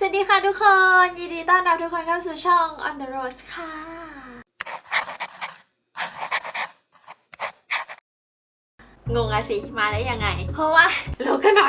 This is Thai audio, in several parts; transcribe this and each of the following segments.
สวัสดีค่ะทุกคน ยินดีต้อนรับทุกคนเข้าสู่ช่อง On the Road ค่ะ งงอะสิ มาได้ยังไง เพราะว่ารู้กันนะ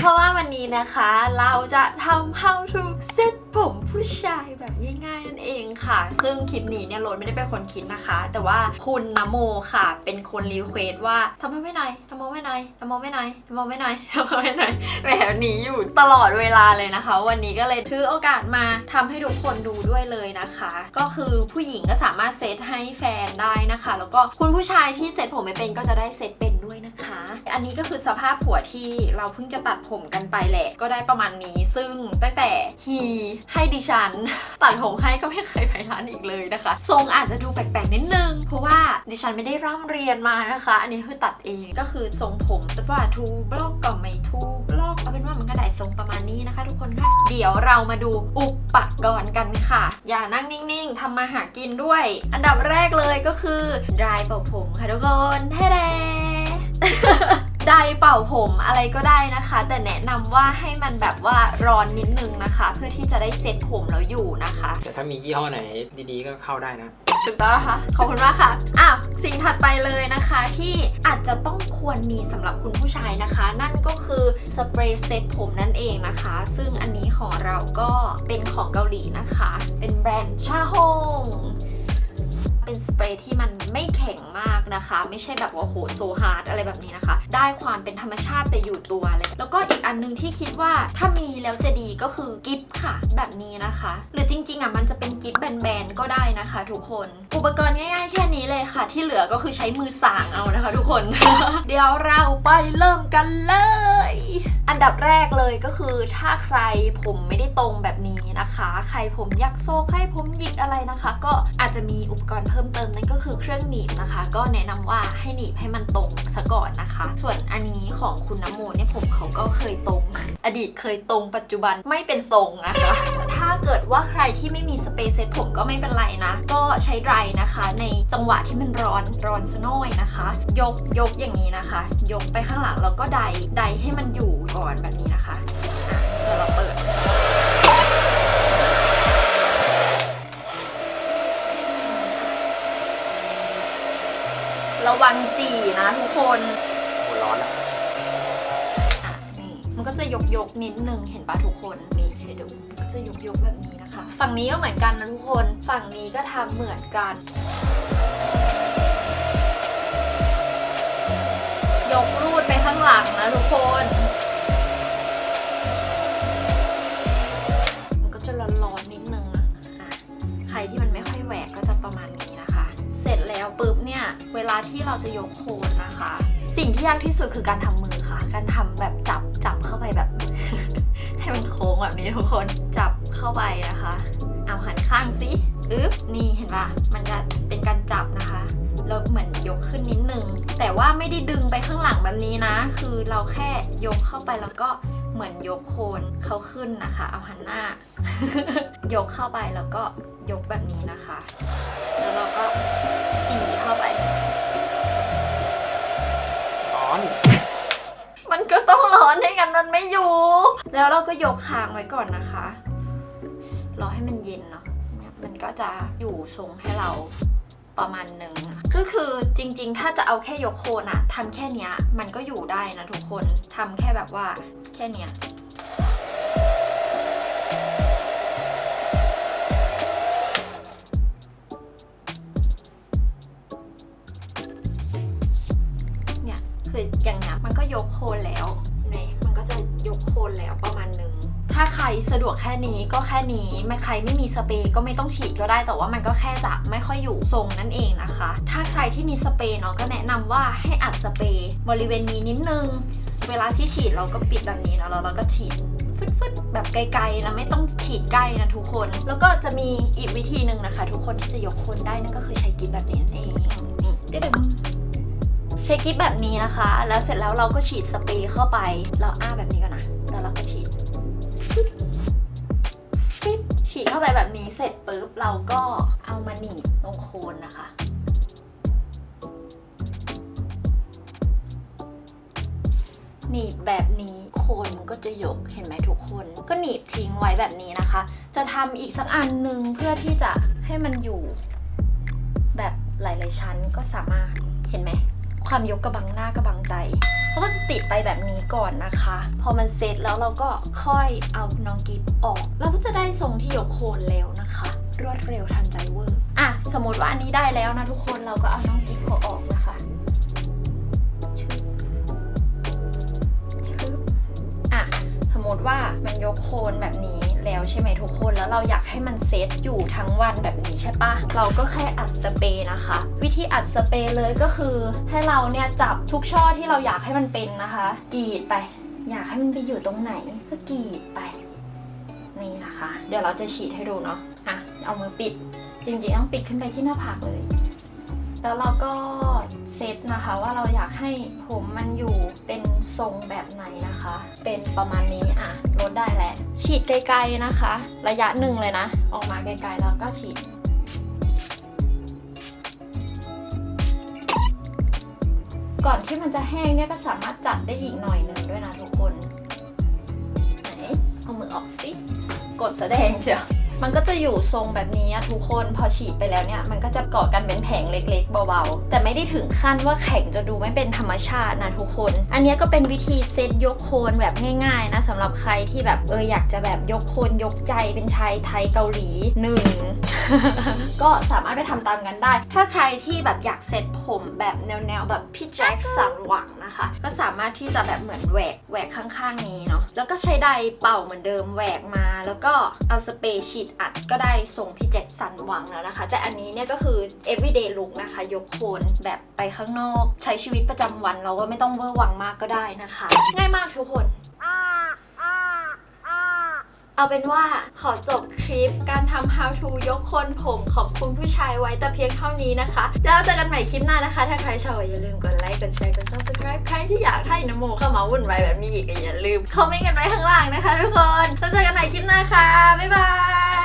เพราะว่าวันนี้นะคะ เราจะทำ how to set ผมผู้ชายแบบง่ายๆนั่นเองค่ะ ซึ่งคลิปนี้เนี่ยโรดไม่ได้เป็นคนคิดนะคะ แต่ว่าคุณนโมค่ะ เป็นคนรีเควสว่าทำไมไม่หน่อยทำไมไม่หน่อยทำไมไม่หน่อยทำไมไม่หน่อยทำไมไม่หน่อยแบบนี้อยู่ตลอดเวลาเลยนะคะ วันนี้ก็เลยถือโอกาสมาทำให้ทุกคนดูด้วยเลยนะคะ ก็คือผู้หญิงก็สามารถเซตให้แฟนได้นะคะ แล้วก็คุณผู้ชายที่เซตผมไม่เป็นก็จะได้เซตเป็นด้วย อันนี้ก็คือสภาพหัวที่เราเพิ่งจะตัดผมกันไปแหละ ก็ได้ประมาณนี้ซึ่งตั้งแต่ฮีให้ดิฉัน ตัดผมให้ก็ไม่เคยไปร้านอีกเลยนะคะ ทรงอาจจะดูแปลกๆนิดนึง เพราะว่าดิฉันไม่ได้ร่ำเรียนมานะคะ อันนี้คือตัดเองก็คือทรงผมแต่ว่าทูบล็อกก็ไม่ทูบล็อกเอาเป็นว่ามันก็ได้ทรงประมาณนี้นะคะ ทุกคนค่ะเดี๋ยวเรามาดูอุปกรณ์กันค่ะ อย่านั่งนิ่งๆทำมาหากินด้วย อันดับแรกเลยก็คือดรายเป่าผมค่ะทุกคนแท้ ไดร์เป่าผมอะไรก็ได้นะคะ แต่แนะนำว่าให้มันแบบว่าร้อนนิดนึงนะคะ เพื่อที่จะได้เซ็ตผมแล้วอยู่นะคะ แต่ถ้ามียี่ห้อไหนดีๆก็เข้าได้นะถูกต้องแล้วค่ะขอบคุณมากค่ะอ้าวสิ่งถัดไปเลยนะคะที่อาจจะต้องควรมีสำหรับคุณผู้ชายนะคะ นั่นก็คือสเปรย์เซ็ตผมนั่นเองนะคะ ซึ่งอันนี้ของเราก็เป็นของเกาหลีนะคะ เป็นแบรนด์ชาฮงเป็นสเปรย์ที่มัน ไม่แข็งมากนะคะ ไม่ใช่แบบว่าโหโซฮาร์ดอะไรแบบนี้นะคะ ได้ความเป็นธรรมชาติแต่อยู่ตัวเลยแล้วก็อีกอันนึงที่คิดว่าถ้ามีแล้วจะดีก็คือกิฟต์ค่ะ แบบนี้นะคะ หรือจริงๆอะมันจะเป็นกิฟต์แบนๆก็ได้นะคะ ทุกคน อุปกรณ์ง่ายๆแค่นี้เลยค่ะ ที่เหลือก็คือใช้มือสางเอานะคะ ทุกคน เดี๋ยวเราไปเริ่มกันเลย อันดับแรกเลยก็คือถ้าใครผมไม่ได้ตรงแบบนี้ นะคะ ใครผมยักโซกใครผมหยิกอะไรนะคะ ก็อาจจะมีอุปกรณ์เพิ่มเติมนั่นก็คือเครื่องหนีบนะคะ ก็แนะนำว่าให้หนีบให้มันตรงซะก่อนนะคะ ส่วนอันนี้ของคุณน้ำโมเนี่ยผมเขาก็เคยตรง อดีตเคยตรงปัจจุบันไม่เป็นทรงนะคะถ้าเกิดว่าใครที่ไม่มีสเปรย์เซ็ตผมก็ไม่เป็นไรนะ ก็ใช้ไดร์นะคะ ในจังหวะที่มันร้อนร้อนสกหน่อยนะคะ ยกยกอย่างนี้นะคะ ยกไปข้างหลังแล้วก็ไดไดให้มันอยู่ก่อนแบบนี้นะคะอะเดี๋ยวเราเปิด ระ วังจีนะทุกคนโหร้อนแล้วอะนี่มันก็จะยกยกๆนิดนึงเห็นปะทุกคนนี่ให้ดูมันก็จะยกยกๆแบบนี้นะคะ ฝั่งนี้ก็เหมือนกันนะทุกคนฝั่งนี้ก็ทำเหมือนกัน ยกรูดไปข้างหลังนะทุกคนมัน ที่เราจะยกโคนนะคะ สิ่งที่ยากที่สุดคือการทำมือค่ะ การทำแบบจับจับเข้าไปแบบ ให้มันโค้งแบบนี้ทุกคนจับเข้าไปนะคะ เอาหันข้างสิอึ๊บนี่เห็นปะมันจะเป็นการจับนะคะแล้วเหมือนยกขึ้นนิดนึง แต่ว่าไม่ได้ดึงไปข้างหลังแบบนี้นะ คือเราแค่ยกเข้าไปแล้วก็เหมือนยกโคนเขาขึ้นนะคะ เอาหันหน้า ยกเข้าไปแล้วก็ยกแบบนี้นะคะ แล้วเราก็จีเข้าไป ต้องร้อนให้กันมันไม่อยู่ แล้วเราก็ยกค้างไว้ก่อนนะคะ รอให้มันเย็นเนาะมันก็จะอยู่ทรงให้เราประมาณหนึ่งก็คือจริงๆ ถ้าจะเอาแค่ยกโคนอะทำแค่เนี้ย มันก็อยู่ได้นะทุกคนทำแค่แบบว่าแค่เนี้ย คืออย่างเนี้ยมันก็ยกโคนแล้วนี่มันก็จะยกโคนแล้วประมาณหนึ่งถ้าใครสะดวกแค่นี้ก็แค่นี้ไม่ใครไม่มีสเปรย์ก็ไม่ต้องฉีดก็ได้ แต่ว่ามันก็แค่จะไม่ค่อยอยู่ทรงนั่นเองนะคะ ถ้าใครที่มีสเปรย์เนาะก็แนะนำว่าให้อัดสเปรย์บริเวณนี้นิดนึง เวลาที่ฉีดเราก็ปิดแบบนี้นะแล้วเราก็ฉีดฟึดๆแบบไกลๆนะไม่ต้องฉีดใกล้นะทุกคน แล้วก็จะมีอีกวิธีหนึ่งนะคะ ทุกคนที่จะยกโคนได้นั่นก็คือใช้กิ๊บแบบนี้นั่นเองนี่เดึง ใช้กิ๊บแบบนี้นะคะ แล้วเสร็จแล้วเราก็ฉีดสเปรย์เข้าไป เราอ้าแบบนี้ก่อนนะ แล้วเราก็ฉีดฟิบฟิบฉีดเข้าไปแบบนี้เสร็จปุ๊บเราก็เอามาหนีบตรงโคนนะคะหนีบแบบนี้โคโคนมันก็จะยกเห็นไหมทุกคน ก็หนีบทิ้งไว้แบบนี้นะคะ จะทำอีกสักอันหนึ่งเพื่อที่จะให้มันอยู่ แบบหลาย ๆ ชั้นก็สามารถเห็นไหม ความยกกระบังหน้ากระบังใจเราก็จะติดไปแบบนี้ก่อนนะคะ พอมันเสร็จแล้วเราก็ค่อยเอาน้องกิฟออก เราก็จะได้ทรงที่ยกโคนแล้วนะคะ รวดเร็วทันใจเวอร์อะสมมติว่าอันนี้ได้แล้วนะทุกคนเราก็เอาน้องกิฟเขาออก มติว่ามันยกโคนแบบนี้แล้วใช่ไหมทุกคนแล้วเราอยากให้มันเซตอยู่ทั้งวันแบบนี้ใช่ปะเราก็แค่อัดสเปรย์นะคะ วิธีอัดสเปรย์เลยก็คือให้เราเนี่ยจับทุกช่อที่เราอยากให้มันเป็นนะคะ กรีดไป อยากให้มันไปอยู่ตรงไหนก็กรีดไปนี่นะคะ เดี๋ยวเราจะฉีดให้ดูเนาะอะเอามือปิดจริงๆต้องปิดขึ้นไปที่หน้าผากเลยแล้วเราก็เซตนะคะว่าเราอยากให้ผมมันอยู่เป็น ทรงแบบไหนนะคะ เป็นประมาณนี้อะลดได้แหละ ฉีดไกลๆนะคะ ระยะหนึ่งเลยนะ ออกมาไกลๆแล้วก็ฉีดก่อนที่มันจะแห้งเนี่ยก็สามารถจัดได้อีกหน่อยหนึ่งด้วยนะทุกคน ไหน เอามือออกสิ กดแสดงเชียว มันก็จะอยู่ทรงแบบนี้ทุกคนพอฉีดไปแล้วเนี่ย มันก็จะเกาะกันเป็นแผงเล็กๆเบาๆ แต่ไม่ได้ถึงขั้นว่าแข็งจะดูไม่เป็นธรรมชาตินะทุกคน อันนี้ก็เป็นวิธีเซตยกโคนแบบง่าย ๆ นะสำหรับใครที่แบบเอออยากจะแบบยกโคนยกใจเป็นชายไทยเกาหลีหนึ่งก็สามารถไปทำตามกันได้ ถ้าใครที่แบบอยากเซตผมแบบแนวๆแบบพี่แจ็คสันหวังนะคะ ก็สามารถที่จะแบบเหมือนแหวกแหวกข้างๆนี้เนาะแล้วก็ใช้ไดเป่าเหมือนเดิมแหวกมา แล้วก็เอาสเปรย์ฉีดอัดก็ได้ทรงพี่แจ็คสันหวังแล้วนะคะ แต่อันนี้เนี่ยก็คือ everyday look นะคะ ยกโคนแบบไปข้างนอก ใช้ชีวิตประจำวันเราก็ไม่ต้องเวอร์วังมากก็ได้นะคะ ง่ายมากทุกคน เอาเป็นว่าขอจบคลิปการทำ how to ยกคนผมขอบคุณผู้ชายไว้แต่เพียงเท่านี้นะคะ แล้วเจอกันใหม่คลิปหน้านะคะ ถ้าใครชอบอย่าลืมกดไลค์ กดแชร์ กด subscribe ใครที่อยากให้นโมเข้ามาวุ่นวายแบบนี้อีกอย่าลืมคอมเมนต์กันไว้ข้างล่างนะคะทุกคนแล้วเจอกันใหม่คลิปหน้าค่ะ บ๊ายบา